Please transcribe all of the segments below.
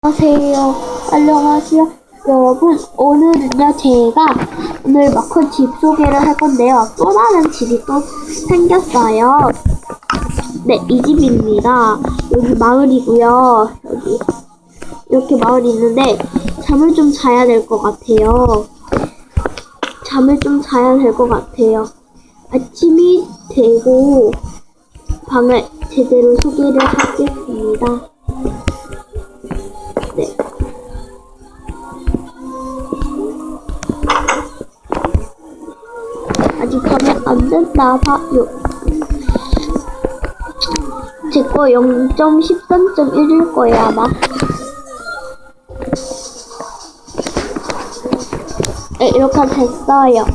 안녕하세요. 안녕하세요. 여러분, 오늘은요, 제가 오늘 마크 집 소개를 할 건데요. 또 다른 집이 또 생겼어요. 네, 이 집입니다. 여기 마을이고요. 여기, 이렇게 마을이 있는데, 잠을 좀 자야 될 것 같아요. 잠을 좀 자야 될 것 같아요. 아침이 되고, 방을 제대로 소개를 하겠습니다. 나 봐요. 제거 0.13.1일 거예요, 아마. 네, 이렇게 됐어요.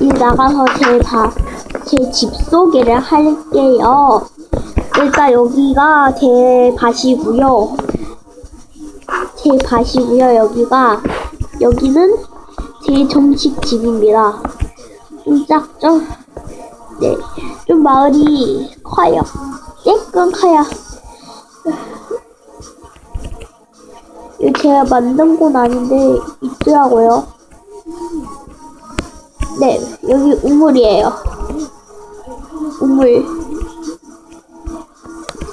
이 나가서 제 다, 제집 소개를 할게요. 일단 여기가 제 밭이고요. 제 밭이고요. 여기가 여기는 제 정식 집입니다. 좀 작죠? 네, 좀 마을이 커요. 조금 커요. 이거 제가 만든 건 아닌데 있더라고요. 네, 여기 우물이에요. 우물.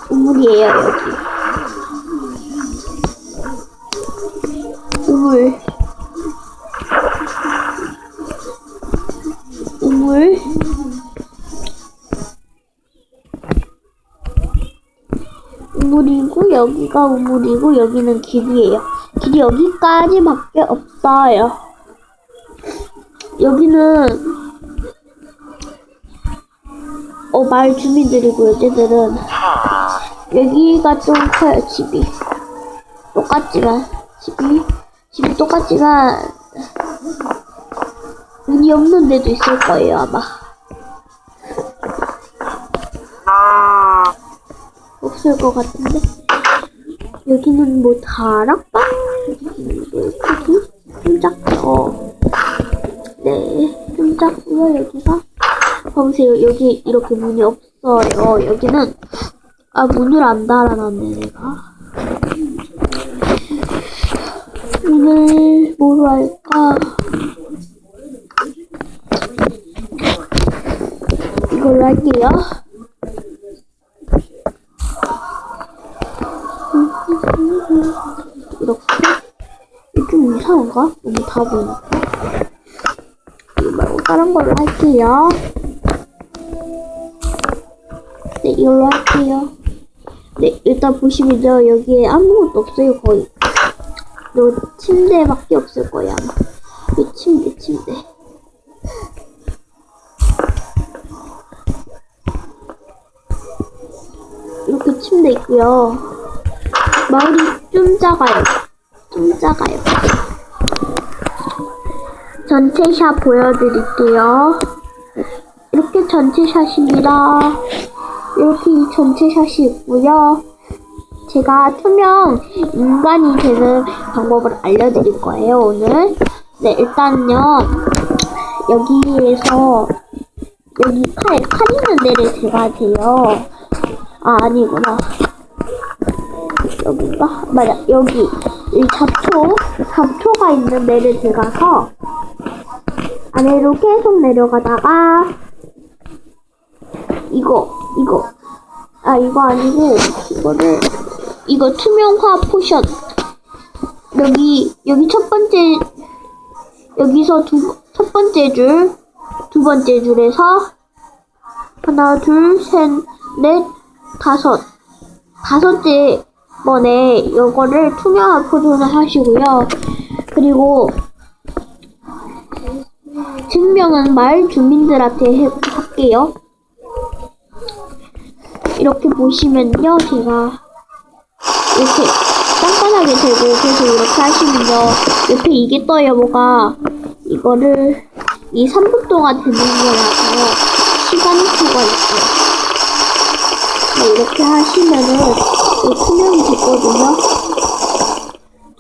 우물이에요, 여기. 우물. 우물. 우물이고, 여기가 우물이고, 여기는 길이에요. 길이 여기까지밖에 없어요. 여기는, 어, 마을 주민들이고요, 쟤들은. 여기가 좀 커요, 집이. 똑같지만, 집이, 집이 똑같지만, 없는 데도 있을 거예요, 아마. 없을 것 같은데. 여기는 뭐 다락방? 뭐 크기? 좀 작죠? 네, 좀 작고요, 여기가. 봐보세요, 여기 이렇게 문이 없어요. 여기는 아 문을 안 달아놨네 내가 오늘 뭐로 할까 이 걸로 할게요 이렇게 좀 이상한가? 너무 다 보이니까 이거 말고 다른 걸로 할게요 네, 이걸로 할게요. 네, 일단 보시면요. 여기에 아무것도 없어요, 거의. 요 침대밖에 없을 거예요, 아마. 이 침대, 침대. 있고요. 마을이 좀 작아요. 좀 작아요. 전체 샷 보여드릴게요. 이렇게 전체 샷입니다. 이렇게 이 전체 샷이 있고요. 제가 투명 인간이 되는 방법을 알려드릴 거예요, 오늘. 네, 일단요. 여기에서, 여기 칼, 칼 있는 데를 제가 돼요. 아, 아니구나. 여기가? 맞아, 여기. 이 잡초, 잡초가 있는 데를 들어가서 아래로 계속 내려가다가 이거, 이거. 아, 이거 아니고, 이거를, 이거 투명화 포션. 여기, 여기 첫 번째, 여기서 두, 첫 번째 줄, 두 번째 줄에서, 하나, 둘, 셋, 넷, 다섯. 다섯째 번에 이거를 투명화 포션을 하시고요. 그리고, 증명은 마을 주민들한테 해, 할게요. 이렇게 보시면요, 제가 이렇게 깐깐하게 되고 계속 이렇게 하시면요, 옆에 이게 떠요, 뭐가 이거를 이 3분 동안 되는 거라서 시간표가 있어요. 네, 이렇게 하시면은 이 투명이 됐거든요.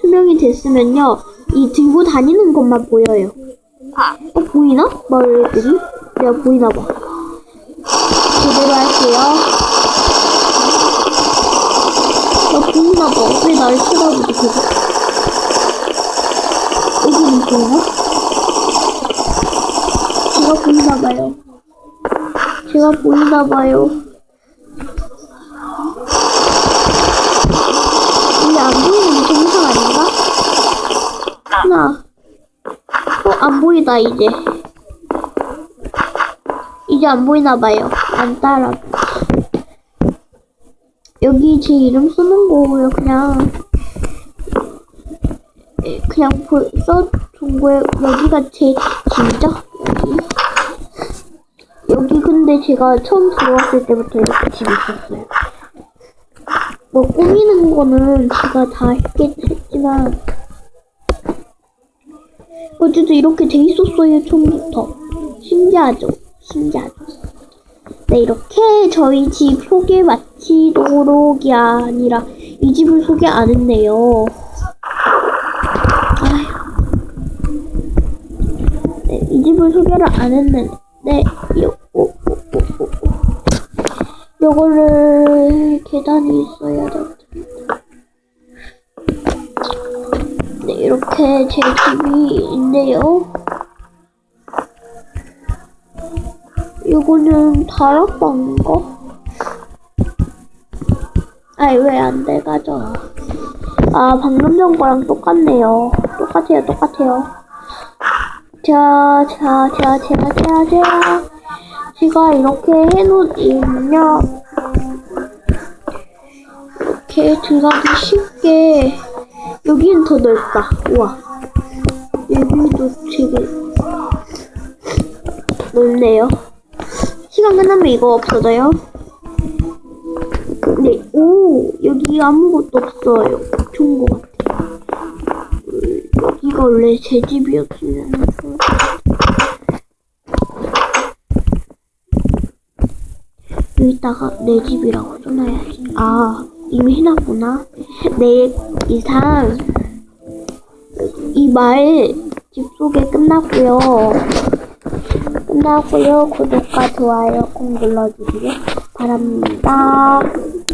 투명이 됐으면요, 이 들고 다니는 것만 보여요. 어, 보이나? 마을들이? 내가 보이나 봐. 제대로 할게요. 어, 보이나? 보이나 봐. 왜날 쳐다보지, 계속. 여기는 보이나? 제가 보이나 봐요. 제가 보이나 봐요. 정상 아닌가? 하나. 어, 안 보이다, 이제. 이제 안 보이나 봐요. 안 따라. 여기 제 이름 쓰는 거고요. 그냥 에, 그냥 보- 써둔 거예요. 여기가 제 집이죠? 여기. 여기 근데 제가 처음 들어왔을 때부터 이렇게 집이 있었어요. 뭐 꾸미는 거는 제가 다 했겠, 했지만 어쨌든 이렇게 돼 있었어요 처음부터. 신기하죠? 신기하죠? 네, 이렇게 저희 집 소개 마치도록이 아니라 이 집을 소개 안 했네요. 네, 이 집을 소개를 안 했는데, 네, 오, 오. 요거를 계단이 있어야 됩니다. 네, 이렇게 제 집이 있네요. 이거는 다락방인가? 아이 왜 안 돼가죠? 아 방금 전 거랑 똑같네요. 똑같아요, 똑같아요. 자, 자, 자, 자, 자, 자. 제가 이렇게 해놓으면요. 이렇게 들어가기 쉽게. 여기는 더 넓다. 우와. 여기도 되게 넓네요. 시간 끝나면 이거 없어져요. 네, 오, 여기 아무것도 없어요. 좋은 것 같아요. 음, 여기가 원래 제 집이었으면. 여기다가 내 집이라고 써놔야지. 아, 이미 해놨구나. 내 이상 이 말 집 소개 끝났고요. 끝나고요. 구독과 좋아요 꼭 눌러주시길 바랍니다.